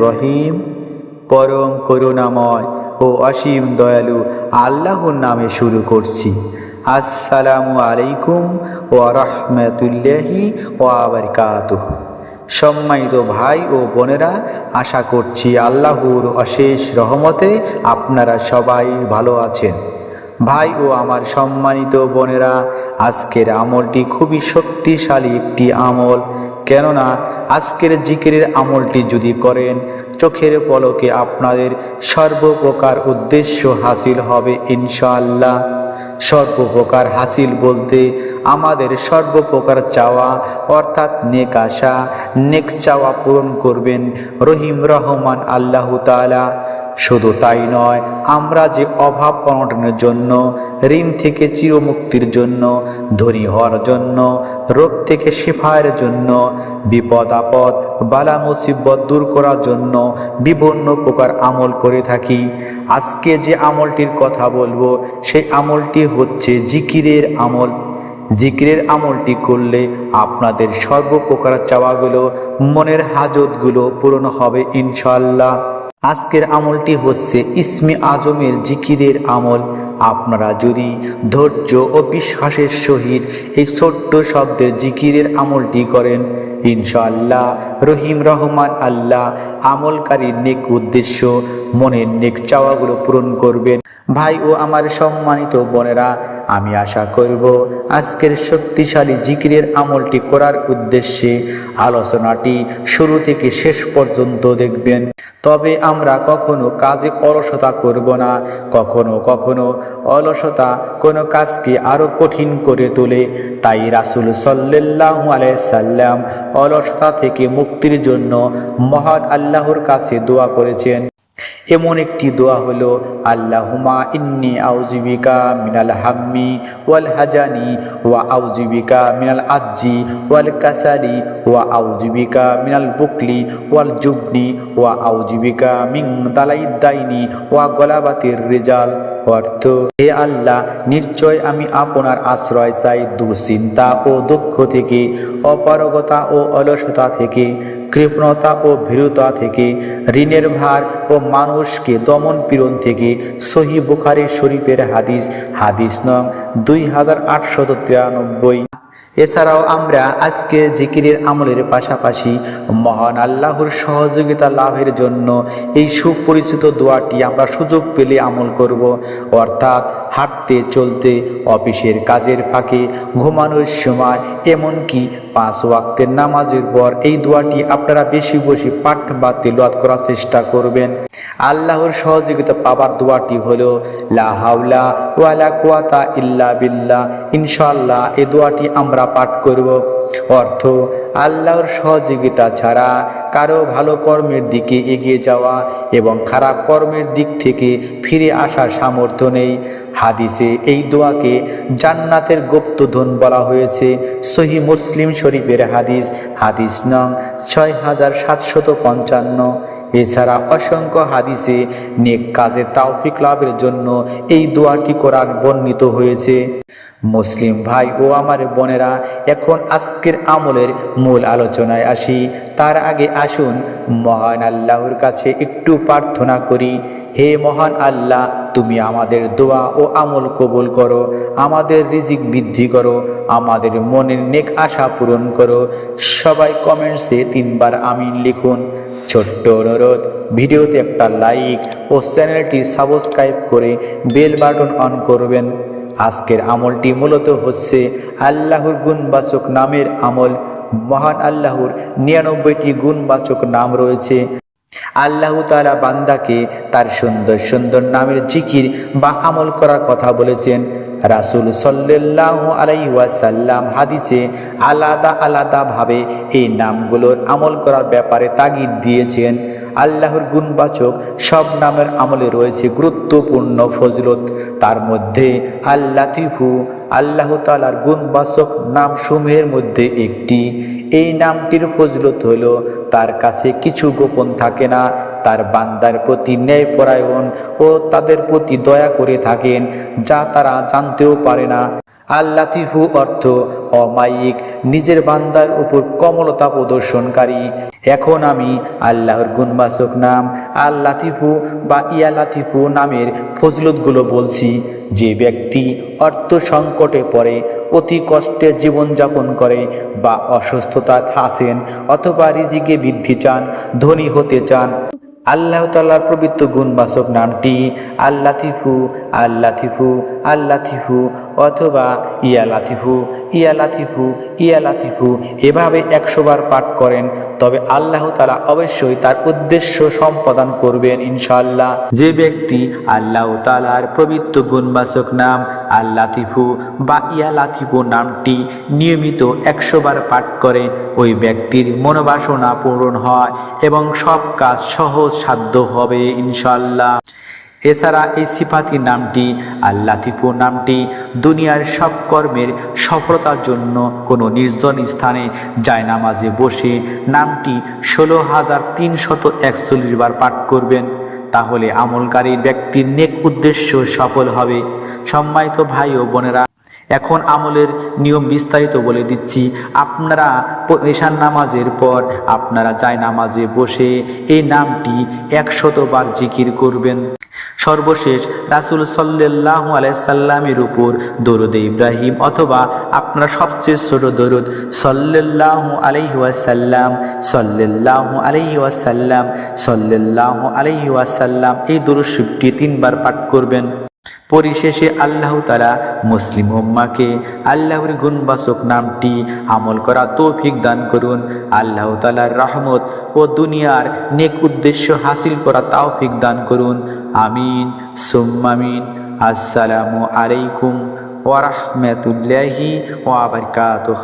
রহিম। পরম করুণাময় ও অসীম দয়ালু আল্লাহর নামে শুরু করছি। আসসালামু আলাইকুম ও রহমতুল্লাহি ও আবরকাতুহ সম্মানিত ভাই ও বোনেরা, আশা করছি আল্লাহর অশেষ রহমতে আপনারা সবাই ভালো আছেন। ভাই ও আমার সম্মানিত বোনেরা, আজকের আমলটি খুবই শক্তিশালী একটি আমল। কেননা, আজকের জিকিরের আমলটি যদি করেন, চোখের পলকে আপনাদের সর্বপ্রকার উদ্দেশ্য হাসিল হবে ইনশাআল্লাহ। সর্বপ্রকার হাসিল বলতে আমাদের সর্বপ্রকার চাওয়া, অর্থাৎ নেক আশা, নেক চাওয়া পূরণ করবেন রহিম রহমান আল্লাহ তাআলা। শুধু তাই নয়, আমরা যে অভাব অনটনের জন্য, ঋণ থেকে চিরমুক্তির জন্য, ধনী হওয়ার জন্য, রোগ থেকে শিফায়ের জন্য, বিপদ আপদ, বালা মুসিবত দূর করার জন্য বিভিন্ন প্রকার আমল করে থাকি। আজকে যে আমলটির কথা বলব, সেই আমলটি হচ্ছে জিকিরের আমল। জিকিরের আমলটি করলে আপনাদের সর্বপ্রকার চাওয়াগুলো, মনের হাজতগুলো পূরণ হবে ইনশাল্লাহ আজকের আমলটি হচ্ছে ইসমি আজমের জিকিরের আমল। আপনারা যদি ধৈর্য ও বিশ্বাসের সহিত এই ছোট্ট শব্দের জিকিরের আমলটি করেন, ইনশাআল্লাহ রহিম রহমান আল্লাহ আমলকারীর নেক উদ্দেশ্য মনের নেক চাওয়াগুলো পূরণ করবেন। ভাই ও আমার সম্মানিত বোনেরা, আমি আশা করব আজকের শক্তিশালী জিকিরের আমলটি করার উদ্দেশ্যে আলোচনাটি শুরু থেকে শেষ পর্যন্ত দেখবেন। তবে আমরা কখনো কাজে অলসতা করব না, কখনো কখনো অলসতা কোনো কাজকে আরও কঠিন করে তোলে। তাই রাসুল সাল্লাহ আলাইসাল্লাম অলসতা থেকে মুক্তির জন্য মহান আল্লাহর কাছে দোয়া করেছেন। এমন একটি দোয়া হলো আল্লাহুমা ইন্নি আউজিবিকা মিনাল হাম্মি ওয়াল হাজানি ওয়া আউজিবিকা মিনাল আজ্জি ওয়াল কাসালি ওয়া আউজিবিকা মিনাল বুকলি ওয়াল জুবনি ওয়া আউজিবিকা মিং দালাই দাইনি ওয়া গলাবাতির রেজাল। অর্থ, হে আল্লাহ, নিশ্চয় আমি আপনার আশ্রয় চাই দুশ্চিন্তা ও দুঃখ থেকে, অপারগতা ও অলসতা থেকে, কৃপণতা ও ভীরুতা থেকে, ঋণের ভার ও মানুষকে দমন পীড়ন থেকে, সহি বুখারি শরীফের হাদিস হাদিস নং দুই হাজার আটশত তিরানব্বই। এছাড়াও আমরা আজকে জিকিরের আমলের পাশাপাশি মহান আল্লাহর সহযোগিতা লাভের জন্য এই সুপরিচিত দোয়াটি আমরা সুযোগ পেলে আমল করব। অর্থাৎ হাঁটতে, চলতে, অফিসের কাজের ফাঁকে, ঘুমানোর সময়, এমনকি পাঁচ ওয়াক্তের নামাজের পর এই দোয়াটি আপনারা বেশি বেশি পাঠ বা তেলাওয়াত করার চেষ্টা করবেন। আল্লাহর সহযোগিতা পাবার দোয়াটি হলো, লা হাওলা ওয়ালা কুয়াতা ইল্লা বিল্লাহ। ইনশাল্লাহ এই দোয়াটি আমরা পাঠ করব। অর্থ, আল্লাহর সহযোগিতা ছাড়া কারও ভালো কর্মের দিকে এগিয়ে যাওয়া এবং খারাপ কর্মের দিক থেকে ফিরে আসার সামর্থ্য নেই। হাদিসে এই দোয়াকে জান্নাতের গুপ্তধন বলা হয়েছে। সহি মুসলিম শরীফের হাদিস হাদিস নং ছয় হাজার সাতশত পঞ্চান্ন। এছাড়া অসংখ্য হাদিসে নেক কাজের তাওফিক লাভের জন্য এই দোয়াটি করার বর্ণিত হয়েছে। মুসলিম ভাই ও আমার বোনেরা, এখন আজকের আমলের মূল আলোচনায় আসি। তার আগে আসুন মহান আল্লাহর কাছে একটু প্রার্থনা করি। হে মহান আল্লাহ, তুমি আমাদের দোয়া ও আমল কবুল করো, আমাদের রিজিক বৃদ্ধি করো, আমাদের মনের নেক আশা পূরণ করো। সবাই কমেন্টসে তিনবার আমিন লিখুন। ছোট্ট অনুরোধ, ভিডিওতে একটা লাইক ও চ্যানেলটি সাবস্ক্রাইব করে বেল বাটন অন করবেন। আজকের আমলটি মূলত হচ্ছে আল্লাহর গুণবাচক নামের আমল। মহান আল্লাহর নিরানব্বইটি গুণবাচক নাম রয়েছে। আল্লাহ তালা বান্দাকে তার সুন্দর সুন্দর নামের জিকির বা আমল করার কথা বলেছেন। রাসুল সাল্লাহ আলাইসাল্লাম হাদিসে আলাদা আলাদাভাবে এই নামগুলোর আমল করার ব্যাপারে তাগিদ দিয়েছেন। আল্লাহর গুণবাচক সব নামের আমলে রয়েছে গুরুত্বপূর্ণ ফজলত। তার মধ্যে আল্লাতিফু আল্লাহ তালার গুণবাচক নাম সমূহের মধ্যে একটি। এই নামটির ফজলত হল, তার কাছে কিছু গোপন থাকে না তার বান্দার প্রতি ন্যায়পরায়ণ ও তাদের প্রতি দয়া করে থাকেন, যা তারা জানতেও পারে না। আল্লাতিফু অর্থ, অমায়িক, নিজের বান্দার উপর কমলতা প্রদর্শনকারী। এখন আমি আল্লাহর গুণবাচক নাম আল্লাতিফু বা ইয়া লাতিফু নামের ফজলতগুলো বলছি। যে ব্যক্তি অর্থ সংকটে পড়ে, অতি কষ্টে জীবনযাপন করে বা অসুস্থতা আছেন অথবা রিজিকে বৃদ্ধি চান, ধনী হতে চান আল্লাহ তাল্লাহর পবিত্র গুণবাচক নামটি আল্লাতিফু আল্লাতিফু আল্লাতিফু অথবা ইয়া লাতিফু ইয়া লাতিফু ইয়া এভাবে একশোবার পাঠ করেন, তবে আল্লাহ তালা অবশ্যই তার উদ্দেশ্য সম্পাদন করবেন ইনশাল্লাহ যে ব্যক্তি আল্লাহ তালার পবিত্র গুণবাচক নাম আল্লাতিফু বা ইয়া লাতিফু নামটি নিয়মিত একশোবার পাঠ করে ওই ব্যক্তির মনোবাসনা পূরণ হয় এবং সব কাজ সহজ সাধ্য হবে ইনশাল্লাহ এছাড়া এই সিফাতি নামটি আল্লাতিফু নামটি দুনিয়ার সব কর্মের সফলতার জন্য কোনো নির্জন স্থানে জায়নামাজে বসে নামটি ষোলো হাজার তিনশত একচল্লিশ বার পাঠ করবেন। তাহলে আমলকারী ব্যক্তির নেক উদ্দেশ্য সফল হবে। সম্মানিত ভাই ও বোনেরা এখন আমলের নিয়ম বিস্তারিত বলে দিচ্ছি। আপনারা এশান নামাজের পর আপনারা যায় নামাজে বসে এই নামটি একশতবার জিকির করবেন। সর্বশেষ রাসুল সাল্লাহ আলাইসাল্লামের উপর দরুদ ইব্রাহিম অথবা আপনার সবচেয়ে ছোট দরুদ সাল্লাহ আলাইহি ওয়াসাল্লাম সাল্লাহ আলাইহি ওয়াসাল্লাম সাল্লাহ ওয়াসাল্লাম এই দরুদ শিবটি তিনবার পাঠ করবেন। পরিশেষে আল্লাহ তারা মুসলিম উম্মাকে আল্লাহর গুণবাচক নামটি আমল করা তৌফিক দান করুন। আল্লাহ তালার রহমত ও দুনিয়ার নেক উদ্দেশ্য হাসিল করা তৌফিক দান করুন। আমিন সুম্মামিন আসসালামু আলাইকুম ওরহমতুল্লাহি ওয়াবারকাতুহ